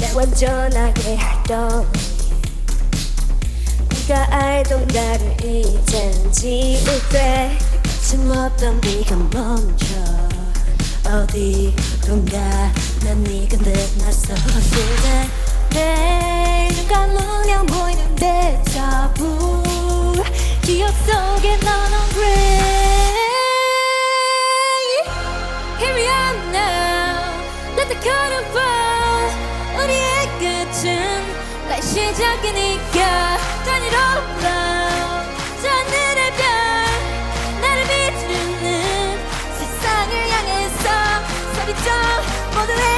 날 완전하게 했던 네가 알던 나를 이젠 지울 때 거침없던 네가 멈춰 어디론가 난 네가 끝났어 그대 내눈 감으면 보이는 데자부 기억 속에 넌 hungry Here we are now. Let the curtain 시작이니까 Turn it all around 저 하늘의 별 나를 비추는 세상을 향해서 소리쳐 모두에